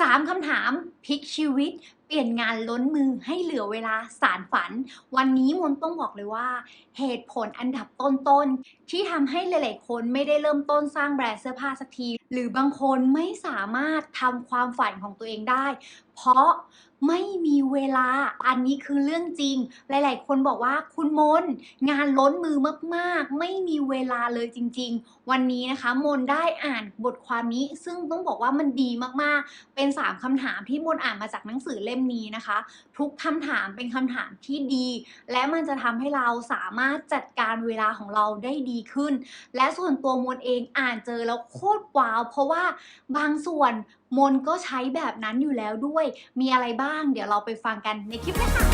3 คำถามพลิกชีวิต เปลี่ยนงานล้นมือให้เหลือเวลาสารฝัน วันนี้มนต้องบอกเลยว่า เหตุผลอันดับต้นๆ ที่ทำให้หลายๆคนไม่ได้เริ่มต้นสร้างแบรนด์เสื้อผ้าสักที หรือบางคนไม่สามารถทำความฝันของตัวเองได้ เพราะไม่มีเวลา อันนี้คือเรื่องจริง หลาย ๆ คนบอกว่าคุณมน งานล้นมือมาก ๆ ไม่มีเวลาเลยจริง ๆ วันนี้นะคะ มนได้อ่านบทความนี้ ซึ่งต้องบอกว่ามันดีมาก ๆ เป็น 3คำถามที่มนอ่านมาจากหนังสือเล่มนี้นะคะ ทุกคำถามเป็นคำถามที่ดี และมันจะทำให้เราสามารถจัดการเวลาของเราได้ดีขึ้น และส่วนตัวมนเองอ่านเจอแล้วโคตรว้าวเพราะว่าบางส่วนมนก็ใช้แบบนั้นอยู่แล้วด้วย มีอะไรบ้าง เดี๋ยวเราไปฟังกันในคลิปเลยค่ะ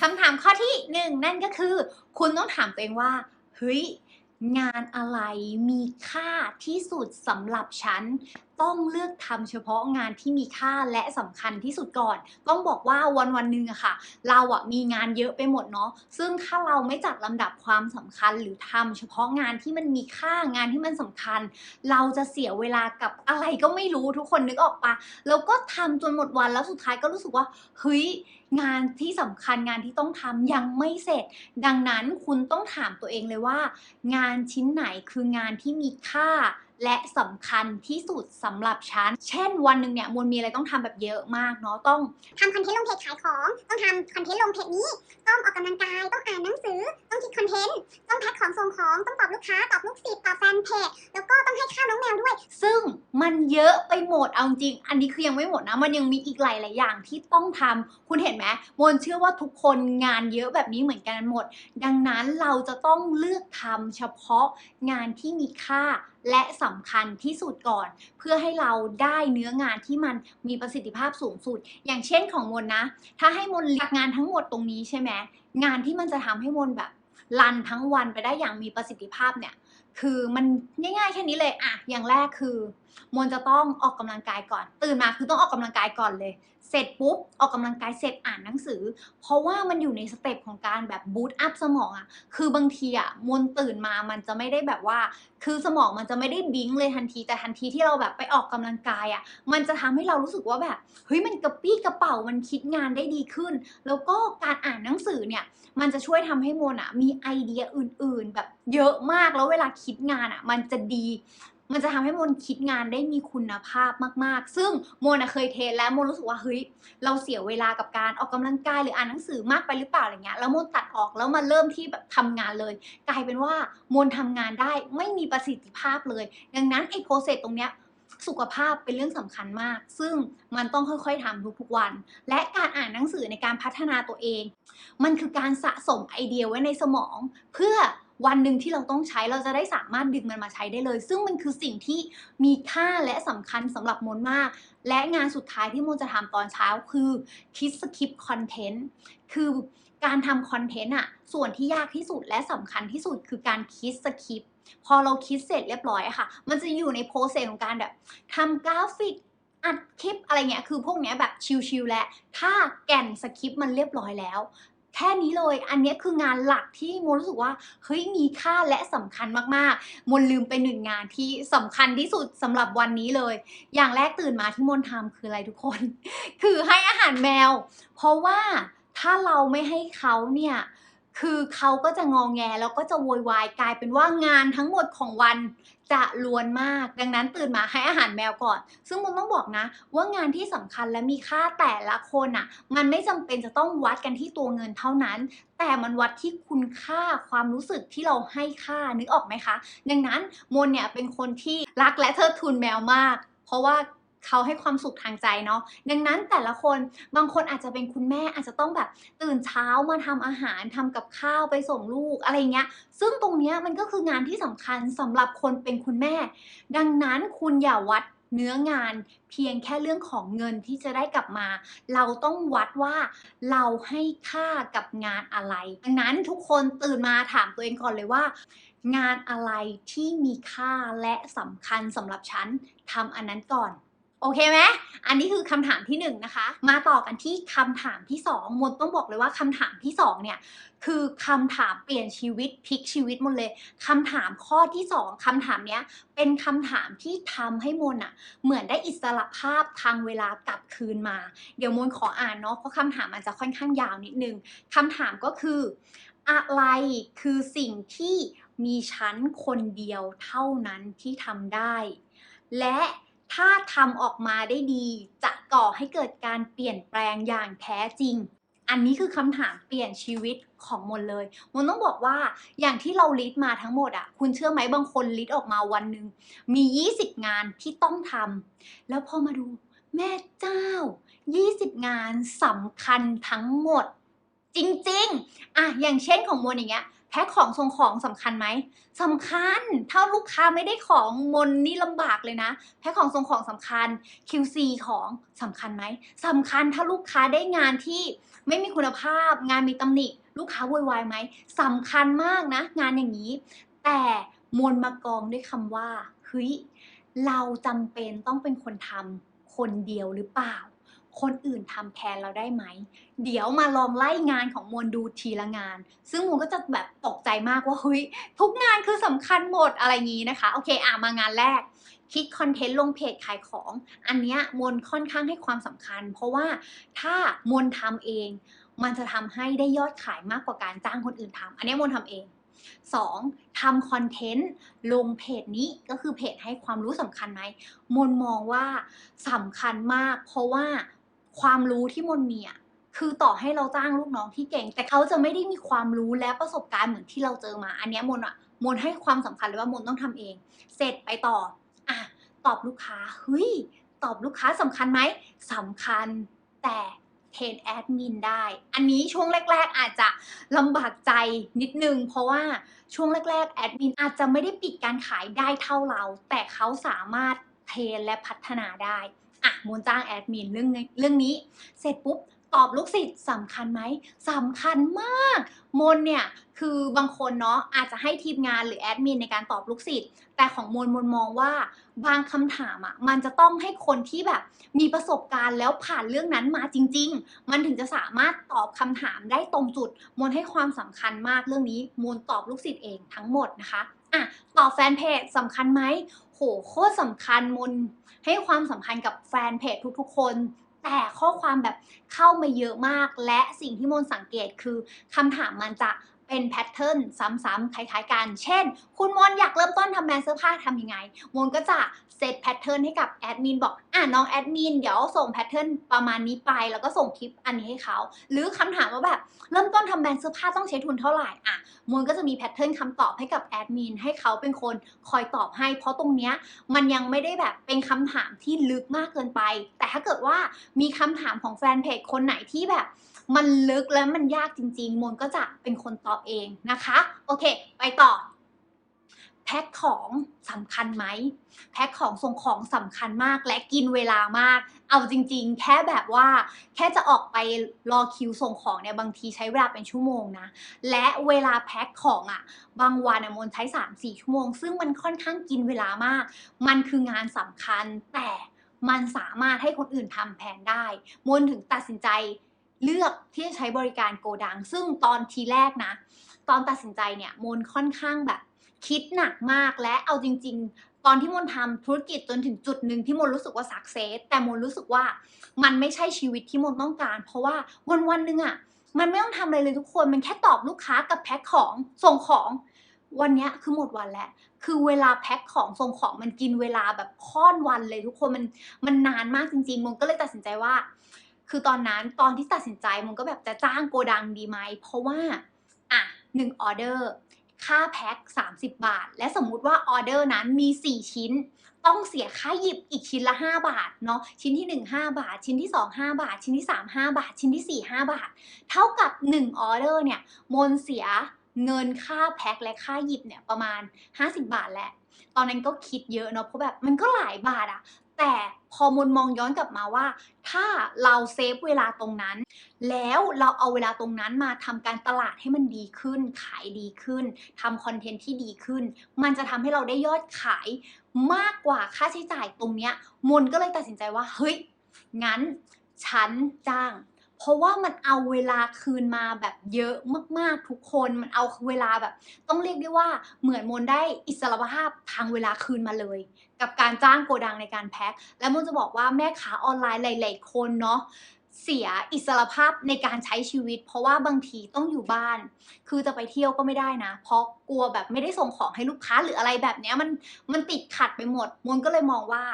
คำถามข้อที่หนึ่งนั่นก็คือคุณต้องถามตัวเองว่า เฮ้ย งานอะไรมีค่าที่สุดสำหรับฉัน ต้องเลือกทำเฉพาะงานที่มีค่าและสำคัญที่สุดก่อน ต้องบอกว่าวันวันหนึ่งอะค่ะ เราอะมีงานเยอะไปหมดเนาะ ซึ่งถ้าเราไม่จัดลำดับความสำคัญ หรือทำเฉพาะงานที่มันมีค่างานที่มันสำคัญ เราจะเสียเวลากับอะไรก็ไม่รู้ทุกคนนึกออกปะแล้วก็ทำจนหมดวันแล้วสุดท้ายก็รู้สึกว่าเฮ้ยงานที่สำคัญงานที่ต้องทำยังไม่เสร็จ ดังนั้นคุณต้องถามตัวเองเลยว่า งานชิ้นไหนคืองานที่มีค่า และสำคัญที่สุดสำหรับฉัน เช่นวันหนึ่งเนี่ยมวลมีอะไรต้องทำแบบเยอะมากเนาะต้องทำคอนเทนต์ลงเพจขายของ ต้องทำคอนเทนต์ลงเพจนี้ ต้องออกกำลังกาย ต้องอ่านหนังสือ ต้องคิดคอนเทนต์ ต้องแพ็คของส่งของ ต้องตอบลูกค้า ตอบลูกศิษย์ ตอบแฟนเพจ แล้วก็ต้องให้ค่าวน้องแมวด้วย ซึ่งมันเยอะไปหมด เอาจริง อันนี้คือยังไม่หมดนะ มันยังมีอีกหลายๆอย่างที่ต้องทำ คุณเห็นไหมมนเชื่อว่าทุกคนงานเยอะแบบนี้เหมือนกันหมด ดังนั้นเราจะต้องเลือกทำเฉพาะงานที่มีค่า และสำคัญที่สุดก่อน เพื่อให้เราได้เนื้องานที่มันมีประสิทธิภาพสูงสุด อย่างเช่นของมนนะ ถ้าให้มนเลือกงานทั้งหมดตรงนี้ใช่ไหมงานที่มันจะทำให้มนแบบรันทั้งวันไปได้อย่างมีประสิทธิภาพเนี่ย คือมันง่ายๆแค่นี้เลยอะอย่างแรกคือ มนจะต้องออกกำลังกายก่อน ตื่นมาคือต้องออกกำลังกายก่อนเลย เสร็จปุ๊บออกกำลังกายเสร็จอ่านหนังสือ เพราะว่ามันอยู่ในสเต็ปของการแบบบูตอัพสมองอะคือบางทีอะมนตื่นมามันจะไม่ได้แบบว่า คือสมองมันจะไม่ได้บิงเลยทันทีแต่ทันทีที่เราแบบไปออกกำลังกายอะมันจะทำให้เรารู้สึกว่าแบบเฮ้ยมันกระปี้กระเป๋ามันคิดงานได้ดีขึ้น แล้วก็การอ่านหนังสือเนี่ยมันจะช่วยทำให้มนอะมีไอเดียอื่น ๆ แบบเยอะมากแล้วเวลาคิดงานอะมันจะดี มันจะทำให้มนคิดงานได้มีคุณภาพมากๆ ซึ่งมนเคยเทสแล้วมนรู้สึกว่าเฮ้ยเราเสียเวลากับการออกกำลังกายหรืออ่านหนังสือมากไปหรือเปล่าอะไรเงี้ยแล้วมนตัดออกแล้วมาเริ่มที่แบบทำงานเลย กลายเป็นว่ามนทำงานได้ไม่มีประสิทธิภาพเลย ดังนั้นไอ้โปรเซสตรงเนี้ยสุขภาพเป็นเรื่องสำคัญมาก ซึ่งมันต้องค่อยๆทำทุกๆวัน และการอ่านหนังสือในการพัฒนาตัวเอง มันคือการสะสมไอเดียไว้ในสมอง เพื่อ วันหนึ่งที่เราต้องใช้เราจะได้สามารถดึงมันมาใช้ได้เลย ซึ่งมันคือสิ่งที่มีค่าและสำคัญสำหรับมนมาก และงานสุดท้ายที่มนจะทำตอนเช้าคือคิดสคริปต์คอนเทนต์คือการทำคอนเทนต์อะส่วนที่ยากที่สุดและสำคัญที่สุดคือการคิดสคริปต์พอเราคิดเสร็จเรียบร้อยอะค่ะ มันจะอยู่ในโปรเซสของการแบบทำกราฟิกอัดคลิปอะไรเงี้ย คือพวกเนี้ยแบบชิลๆแล้วถ้าแก่นสคริปต์มันเรียบร้อยแล้ว แค่นี้เลย อันนี้คืองานหลักที่โมรู้สึกว่าเฮ้ยมีค่าและสำคัญมากๆมนลืมไปหนึ่งงานที่สำคัญที่สุดสำหรับวันนี้เลย อย่างแรกตื่นมาที่มนทำคืออะไรทุกคน คือให้อาหารแมว เพราะว่าถ้าเราไม่ให้เขาเนี่ยคือเขาก็จะงองแงแล้วก็จะโวยวายกลายเป็นว่างานทั้งหมดของวัน จะลวนมาก ดังนั้นตื่นมาให้อาหารแมวก่อน ซึ่งมุนต้องบอกนะ ว่างานที่สำคัญและมีค่าแต่ละคนอะ มันไม่จำเป็นจะต้องวัดกันที่ตัวเงินเท่านั้น แต่มันวัดที่คุณค่าความรู้สึกที่เราให้ค่านึกออกไหมคะ ดังนั้นมนเนี่ยเป็นคนที่รักและเทิดทูนแมวมาก เพราะว่า เขาให้ความสุขทางใจเนาะดังนั้นแต่ละคนบางคนอาจจะเป็นคุณแม่อาจจะต้องแบบตื่นเช้ามาทำอาหารทำกับข้าวไปส่งลูกอะไรเงี้ย ซึ่งตรงเนี้ยมันก็คืองานที่สำคัญสำหรับคนเป็นคุณแม่ ดังนั้นคุณอย่าวัดเนื้องานเพียงแค่เรื่องของเงินที่จะได้กลับมา เราต้องวัดว่าเราให้ค่ากับงานอะไร ดังนั้นทุกคนตื่นมาถามตัวเองก่อนเลยว่า งานอะไรที่มีค่าและสำคัญสำหรับฉันทำอันนั้นก่อน โอเคไหมอันนี้คือคำถามที่หนึ่งนะคะ มาต่อกันที่คำถามที่สองมนต้องบอกเลยว่าคำถามที่สองเนี่ยคือคำถามเปลี่ยนชีวิตพลิกชีวิตหมดเลยคำถามข้อที่สองคำถามเนี้ยเป็นคำถามที่ทำให้มนอะเหมือนได้อิสระภาพทางเวลากลับคืนมา เดี๋ยวมนขออ่านเนาะเพราะคำถามมันจะค่อนข้างยาวนิดนึงคำถามก็คือ อะไรคือสิ่งที่มีฉันคนเดียวเท่านั้นที่ทำได้ และ ถ้าทำออกมาได้ดี จะก่อให้เกิดการเปลี่ยนแปลงอย่างแท้จริง อันนี้คือคำถามเปลี่ยนชีวิตของมนเลย มนต้องบอกว่าอย่างที่เราลิสต์มาทั้งหมดอะคุณเชื่อไหมบางคนลิสต์ออกมาวันหนึ่งมี 20 งานที่ต้องทำแล้วพอมาดูแม่เจ้า 20 งานสำคัญทั้งหมด จริงๆอะอย่างเช่นของมนอย่างเงี้ย พ็คของส่งของสำคัญไหมสำคัญ ถ้าลูกค้าไม่ได้ของมนนี่ลำบากเลยนะแพ็คของส่งของสำคัญ QC ของสำคัญไหมสำคัญถ้าลูกค้าได้งานที่ไม่มีคุณภาพ งานมีตำหนิ ลูกค้าโวยวายไหมสำคัญมากนะ งานอย่างนี้ แต่มนมากองด้วยคำว่าเฮ้ยเราจำเป็นต้องเป็นคนทำคนเดียวหรือเปล่า คนอื่นทำแทนเราได้ไหม เดี๋ยวมาลองไล่งานของมวลดูทีละงาน ซึ่งมวลก็จะแบบตกใจมากว่าเฮ้ยทุกงานคือสำคัญหมดอะไรงี้นะคะ โอเคอะมางานแรก คิดคอนเทนต์ลงเพจขายของ อันเนี้ยมวลค่อนข้างให้ความสำคัญ เพราะว่าถ้ามวลทำเอง มันจะทำให้ได้ยอดขายมากกว่าการจ้างคนอื่นทำอันนี้มวลทำเอง 2. ทำคอนเทนต์ลงเพจนี้ก็คือเพจให้ความรู้สำคัญไหมมนมองว่าสำคัญมาก เพราะว่า ความรู้ที่มนมีอะคือต่อให้เราจ้างลูกน้องที่เก่ง แต่เขาจะไม่ได้มีความรู้และประสบการณ์เหมือนที่เราเจอมา อันนี้มนอะมนให้ความสำคัญเลยว่ามนต้องทำเอง เสร็จไปต่ออะตอบลูกค้าเฮ้ยตอบลูกค้าสำคัญไหมสำคัญแต่เทรนแอดมินได้ อันนี้ช่วงแรก ๆ อาจจะลำบากใจนิดนึง เพราะว่าช่วงแรก ๆ แอดมินอาจจะไม่ได้ปิดการขายได้เท่าเรา แต่เขาสามารถเทรนและพัฒนาได้ อะมูลจ้างแอดมินเรื่องนี้เรื่องนี้ เสร็จปุ๊บตอบลูกศิษย์สำคัญไหมสำคัญมาก มนเนี่ยคือบางคนเนาะอาจจะให้ทีมงานหรือแอดมินในการตอบลูกศิษย์แต่ของมนมนมองว่าบางคำถามอะ่ะมันจะต้องให้คนที่แบบมีประสบการณ์แล้วผ่านเรื่องนั้นมาจริง ๆ มันถึงจะสามารถตอบคำถามได้ตรงจุด มนให้ความสำคัญมากเรื่องนี้มนตอบลูกศิษย์เองทั้งหมดนะคะอะตอบแฟนเพจสำคัญไหม โหโคตรสำคัญมนให้ความสำคัญกับแฟนเพจทุกๆ คน แต่ข้อความแบบเข้ามาเยอะมาก และสิ่งที่มนสังเกตคือคำถามมันจะ เป็นแพทเทิร์นซ้ำๆคล้ายๆกัน เช่น คุณมนอยากเริ่มต้นทำแบรนด์เสื้อผ้าทำยังไง มนก็จะเซตแพทเทิร์นให้กับแอดมินบอก อะน้องแอดมินเดี๋ยวส่งแพทเทิร์นประมาณนี้ไป แล้วก็ส่งคลิปอันนี้ให้เขา หรือคำถามว่าแบบเริ่มต้นทำแบรนด์เสื้อผ้าต้องใช้ทุนเท่าไหร่ อะ มนก็จะมีแพทเทิร์นคำตอบให้กับแอดมินให้เขาเป็นคนคอยตอบให้ เพราะตรงเนี้ยมันยังไม่ได้แบบเป็นคำถามที่ลึกมากเกินไป แต่ถ้าเกิดว่ามีคำถามของแฟนเพจคนไหนที่แบบ มันลึกและมันยากจริง ๆ มนก็จะเป็นคนตอบเองนะคะ โอเค ไปต่อ แพ็คของสำคัญไหม แพ็คของส่งของสำคัญมากและกินเวลามาก เอาจริง ๆ แค่แบบว่า แค่จะออกไปรอคิวส่งของเนี่ยบางทีใช้เวลาเป็นชั่วโมงนะ และเวลาแพ็คของอะ่ะ บางวันอะมนใช้ 3-4 ชั่วโมง ซึ่งมันค่อนข้างกินเวลามาก มันคืองานสำคัญแต่มันสามารถให้คนอื่นทำแทนได้ มนถึงตัดสินใจ เลือกที่จะใช้บริการโกดัง ซึ่งตอนทีแรกนะ ตอนตัดสินใจเนี่ยมนค่อนข้างแบบ คิดหนักมากและเอาจริง ๆ ตอนที่มนทำธุรกิจจนถึงจุดหนึ่งที่มนรู้สึกว่าสักเซสแต่มนรู้สึกว่ามันไม่ใช่ชีวิตที่มนต้องการ เพราะว่าวันวันหนึ่งอะ่ะมันไม่ต้องทำอะไรเลยทุกคน มันแค่ตอบลูกค้ากับแพ็คของส่งของ วันนี้คือหมดวันแล้ว คือเวลาแพ็คของส่งของมันกินเวลาแบบค่อนวันเลยทุกคน มันมันนานมากจริงๆมนก็เลยตัดสินใจว่า คือตอนนั้นตอนที่ตัดสินใจมันก็แบบจะจ้างโกดังดีไหม เพราะว่าอะหนึ่งออเดอร์ค่าแพ็ค30 บาท และสมมุติว่าออเดอร์นั้นมี 4 ชิ้น ต้องเสียค่าหยิบอีกชิ้นละ 5 บาทเนาะชิ้นที่ 1 5 บาท ชิ้นที่ 2 5 บาท ชิ้นที่ 3 5 บาท ชิ้นที่ 4 5 บาท เท่ากับ 1 ออเดอร์เนี่ยมนเสียเงินค่าแพ็คและค่าหยิบเนี่ยประมาณ 50 บาทแหละ ตอนนั้นก็คิดเยอะเนาะเพราะแบบมันก็หลายบาทอะ แต่พอมนมองย้อนกลับมาว่า ถ้าเราเซฟเวลาตรงนั้น แล้วเราเอาเวลาตรงนั้นมาทำการตลาดให้มันดีขึ้น ขายดีขึ้นทำคอนเทนต์ที่ดีขึ้น มันจะทำให้เราได้ยอดขายมากกว่าค่าใช้จ่ายตรงเนี้ยมนก็เลยตัดสินใจว่าเฮ้ยงั้นฉันจ้าง เพราะว่ามันเอาเวลาคืนมาแบบเยอะมากๆทุกคนมันเอาเวลาแบบ ต้องเรียกได้ว่าเหมือนมนได้อิสรภาพทางเวลาคืนมาเลย กับการจ้างโกดังในการแพ็คและมนจะบอกว่าแม่ค้าออนไลน์หลายๆคนเนาะเสียอิสรภาพในการใช้ชีวิต เพราะว่าบางทีต้องอยู่บ้าน คือจะไปเที่ยวก็ไม่ได้นะ เพราะกลัวแบบไม่ได้ส่งของให้ลูกค้าหรืออะไรแบบเนี้ยมันมันติดขัดไปหมดมนก็เลยมองว่า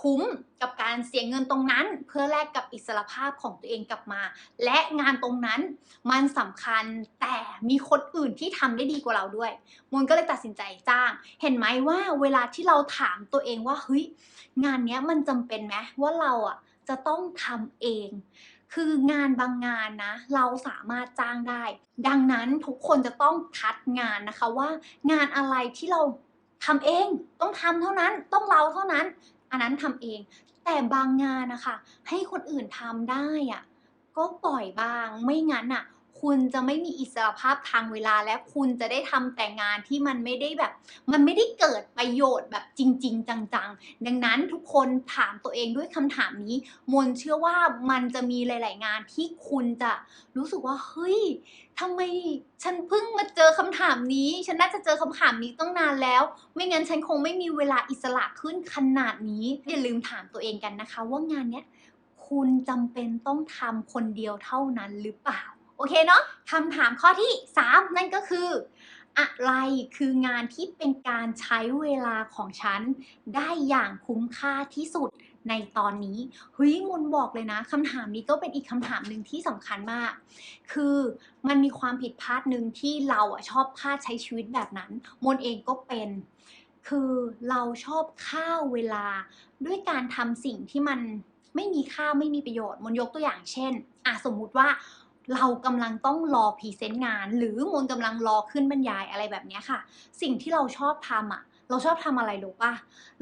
คุ้มกับการเสียเงินตรงนั้น เพื่อแลกกับอิสรภาพของตัวเองกลับมา และงานตรงนั้นมันสำคัญแต่มีคนอื่นที่ทำได้ดีกว่าเราด้วยมนก็เลยตัดสินใจจ้าง เห็นไหมว่าเวลาที่เราถามตัวเองว่าเฮ้ยงานเนี้ยมันจำเป็นไหมว่าเราอะจะต้องทำเอง คืองานบางงานนะ เราสามารถจ้างได้ ดังนั้นทุกคนจะต้องคัดงานนะคะว่า งานอะไรที่เราทำเองต้องทำเท่านั้นต้องเราเท่านั้น อันนั้นทำเอง แต่บางงานนะคะ ให้คนอื่นทำได้อะก็ปล่อยบ้าง ไม่งั้นอะ คุณจะไม่มีอิสรภาพทางเวลาและคุณจะได้ทำแต่งานที่มันไม่ได้แบบ มันไม่ได้เกิดประโยชน์แบบจริง ๆ จังๆ ดังนั้นทุกคนถามตัวเองด้วยคำถามนี้ มนเชื่อว่ามันจะมีหลาย ๆ งานที่คุณจะรู้สึกว่าเฮ้ยทำไมฉันเพิ่งมาเจอคำถามนี้ ฉันน่าจะเจอคำถามนี้ตั้งนานแล้ว ไม่งั้นฉันคงไม่มีเวลาอิสระขึ้นขนาดนี้อย่าลืมถามตัวเองกันนะคะ ว่างานเนี้ยคุณจำเป็นต้องทำคนเดียวเท่านั้นหรือเปล่า โอเคเนาะคำถามข้อที่ 3 นั่นก็คือ อะไรคืองานที่เป็นการใช้เวลาของฉัน ได้อย่างคุ้มค่าที่สุดในตอนนี้เฮ้ยมนบอกเลยนะคำถามนี้ก็เป็นอีกคำถามหนึ่งที่สำคัญมาก คือมันมีความผิดพลาดหนึ่งที่เราอะชอบพลาดใช้ชีวิตแบบนั้น มนเองก็เป็น คือเราชอบฆ่าเวลาด้วยการทำสิ่งที่มันไม่มีค่าไม่มีประโยชน์ มนยกตัวอย่างเช่นอะสมมุติว่า เรากำลังต้องรอพรีเซนต์งาน หรือมนกำลังรอขึ้นบรรยายอะไรแบบนี้ค่ะ สิ่งที่เราชอบทำอะเราชอบทำอะไรรู้ป่ะ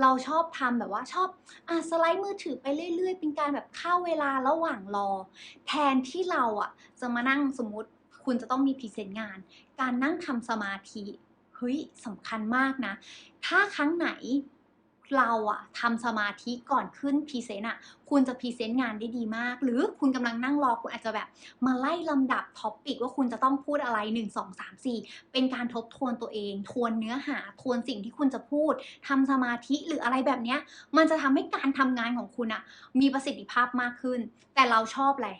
เราชอบทำแบบว่าชอบอะสไลด์มือถือไปเรื่อย ๆ เป็นการแบบฆ่าเวลาระหว่างรอ แทนที่เราอะจะมานั่งสมมติคุณจะต้องมีพรีเซนต์งาน การนั่งทำสมาธิเฮ้ยสำคัญมากนะ ถ้าครั้งไหน เราอะทำสมาธิก่อนขึ้นพรีเซนต์อะคุณจะพรีเซนต์งานได้ดีมาก หรือคุณกำลังนั่งรอคุณอาจจะแบบ มาไล่ลำดับท็อปปิกว่าคุณจะต้องพูดอะไร 1 2 3 4 เป็นการทบทวนตัวเอง ทวนเนื้อหา ทวนสิ่งที่คุณจะพูดทำสมาธิหรืออะไรแบบเนี้ย มันจะทำให้การทำงานของคุณอะมีประสิทธิภาพมากขึ้น แต่เราชอบอะไร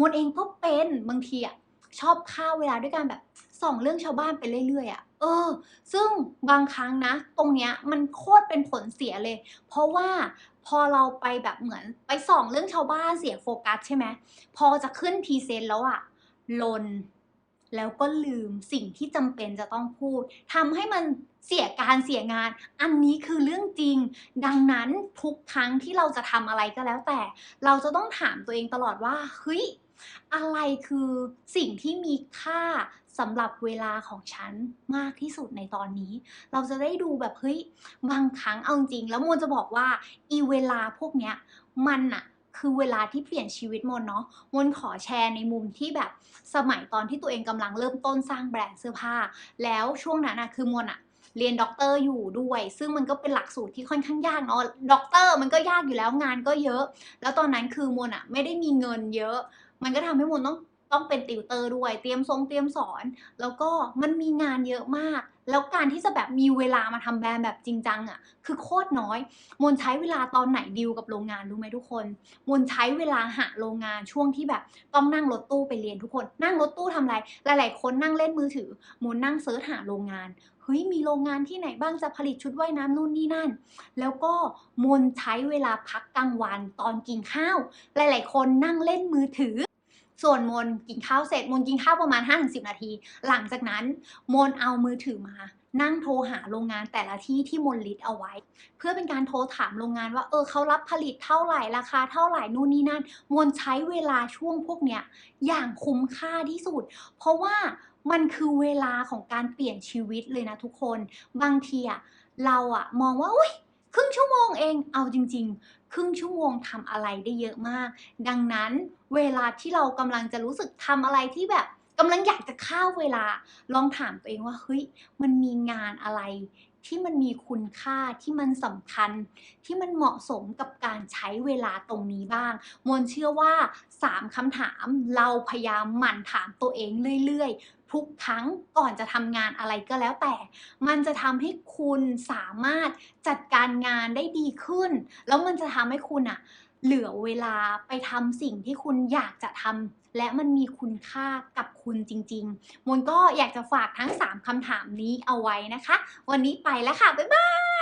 มดเองก็เป็นบางทีอะชอบฆ่าเวลาด้วยการแบบส่องเรื่องชาวบ้านไปเรื่อยๆอะ เออ ซึ่งบางครั้งนะ ตรงเนี้ยมันโคตรเป็นผลเสียเลย เพราะว่าพอเราไปแบบเหมือนไปส่องเรื่องชาวบ้านเสียโฟกัสใช่ไหมพอจะขึ้นพรีเซนต์แล้วอะลน แล้วก็ลืมสิ่งที่จำเป็นจะต้องพูดทำให้มันเสียการเสียงาน อันนี้คือเรื่องจริง ดังนั้นทุกครั้งที่เราจะทำอะไรก็แล้วแต่ เราจะต้องถามตัวเองตลอดว่าเฮ้ยอะไรคือสิ่งที่มีค่า สำหรับเวลาของฉันมากที่สุดในตอนนี้ เราจะได้ดูแบบเฮ้ยบางครั้งเอาจริง แล้วมนจะบอกว่าอีเวลาพวกเนี้ยมันอะคือเวลาที่เปลี่ยนชีวิตมนเนาะมนขอแชร์ในมุมที่แบบสมัยตอนที่ตัวเองกำลังเริ่มต้นสร้างแบรนด์เสื้อผ้า แล้วช่วงนั้นอะคือมนอะเรียนด็อกเตอร์อยู่ด้วย ซึ่งมันก็เป็นหลักสูตรที่ค่อนข้างยากเนาะด็อกเตอร์มันก็ยากอยู่แล้วงานก็เยอะ แล้วตอนนั้นคือมนอะไม่ได้มีเงินเยอะ มันก็ทำให้มนต้อง ต้องเป็นติวเตอร์ด้วย เตรียมทรงเตรียมสอน แล้วก็มันมีงานเยอะมาก แล้วการที่จะแบบมีเวลามาทำแบรนด์แบบจริงจังอะ คือโคตรน้อย มนใช้เวลาตอนไหนดีลกับโรงงานรู้ไหมทุกคน มนใช้เวลาหาโรงงานช่วงที่แบบต้องนั่งรถตู้ไปเรียนทุกคน นั่งรถตู้ทำอะไร หลาย ๆ คนนั่งเล่นมือถือ มนนั่งเซิร์ชหาโรงงานเฮ้ยมีโรงงานที่ไหนบ้างจะผลิตชุดว่ายน้ำนู่นนี่นั่น แล้วก็มนใช้เวลาพักกลางวันตอนกินข้าว หลาย ๆ คนนั่งเล่นมือถือ ส่วนมนกินข้าวเสร็จมนกินข้าวประมาณ 5-10 นาที หลังจากนั้นมนเอามือถือมา นั่งโทรหาโรงงานแต่ละที่ที่มนลิสต์เอาไว้ เพื่อเป็นการโทรถามโรงงานว่าเออเขารับผลิตเท่าไหร่ราคาเท่าไหร่นู่นนี่นั่น มนใช้เวลาช่วงพวกเนี้ยอย่างคุ้มค่าที่สุด เพราะว่ามันคือเวลาของการเปลี่ยนชีวิตเลยนะทุกคน บางทีอะเราอะมองว่าอุ้ยครึ่งชั่วโมงเอง เอาจริง ๆ ครึ่งชั่วโมงทำอะไรได้เยอะมาก ดังนั้นเวลาที่เรากำลังจะรู้สึกทำอะไรที่แบบกำลังอยากจะฆ่าเวลา ลองถามตัวเองว่าเฮ้ยมันมีงานอะไร ที่มันมีคุณค่าที่มันสำคัญ ที่มันเหมาะสมกับการใช้เวลาตรงนี้บ้าง มนเชื่อว่า 3คำถามเราพยายามหมั่นถามตัวเองเรื่อยๆ ทุกครั้งก่อนจะทำงานอะไรก็แล้วแต่ มันจะทำให้คุณสามารถจัดการงานได้ดีขึ้น แล้วมันจะทำให้คุณอะเหลือเวลาไปทำสิ่งที่คุณอยากจะทำและมันมีคุณค่ากับคุณจริงๆมนก็อยากจะฝากทั้ง 3คำถามนี้เอาไว้นะคะ วันนี้ไปแล้วค่ะ บ๊ายบาย